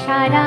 সারা